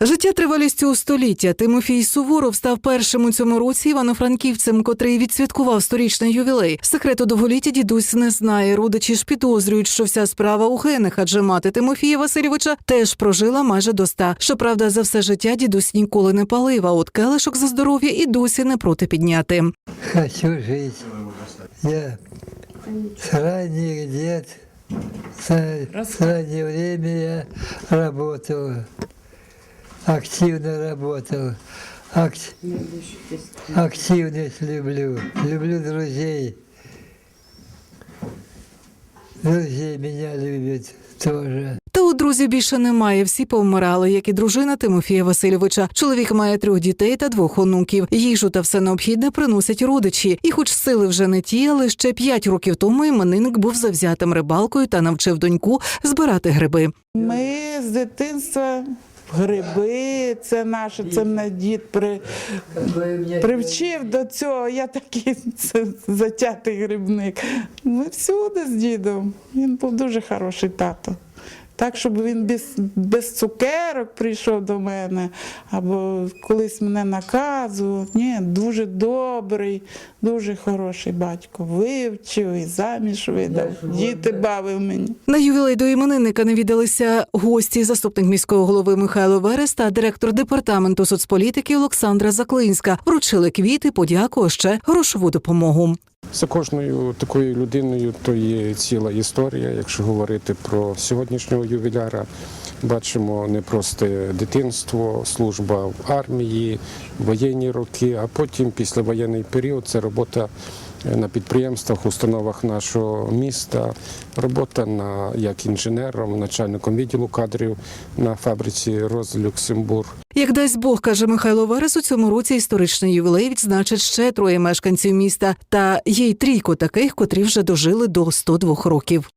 Життя тривалістю у століття Тимофій Суворов став першим у цьому році івано-франківцем, котрий відсвяткував сторічний ювілей. Секрету довголіття дідусь не знає. Родичі ж підозрюють, що вся справа у генах, адже мати Тимофія Васильовича теж прожила майже до ста. Щоправда, за все життя дідусь ніколи не палив, а от келишок за здоров'я і досі не проти підняти. Хочу жить. Я с, с раннего я работал, активно работал. Ак- активность люблю, люблю друзей. Друзей меня любят тоже. Та у друзів більше немає. Всі повмирали, як і дружина Тимофія Васильовича. Чоловік має трьох дітей та двох онуків. Їжу та все необхідне приносять родичі. І, хоч сили вже не ті, але ще п'ять років тому іменинник був завзятим рибалкою та навчив доньку збирати гриби. Ми з дитинства гриби, це наше, це мене дід при, привчив до цього. Я такий затятий грибник. Ми всюди з дідом. Він був дуже хороший тато. Так, щоб він без, без цукерок прийшов до мене, або колись мене наказував. Ні, дуже добрий, дуже хороший батько. Вивчив і заміж видав. Діти бавив мені. На ювілей до іменинника навідалися гості, заступник міського голови Михайло Верес та директор департаменту соцполітики Олександра Заклинська. Вручили квіти, подяку, ще грошову допомогу. За кожною такою людиною то є ціла історія. Якщо говорити про сьогоднішнього ювіляра, бачимо не просто дитинство, служба в армії, воєнні роки, а потім післявоєнний період це робота на підприємствах, установах нашого міста, робота на як інженером, начальником відділу кадрів на фабриці Роз Люксембург. Як дасть Бог, каже Михайло Верес, у цьому році історичний ювілей відзначить ще троє мешканців міста. Та є й трійко таких, котрі вже дожили до 102 років.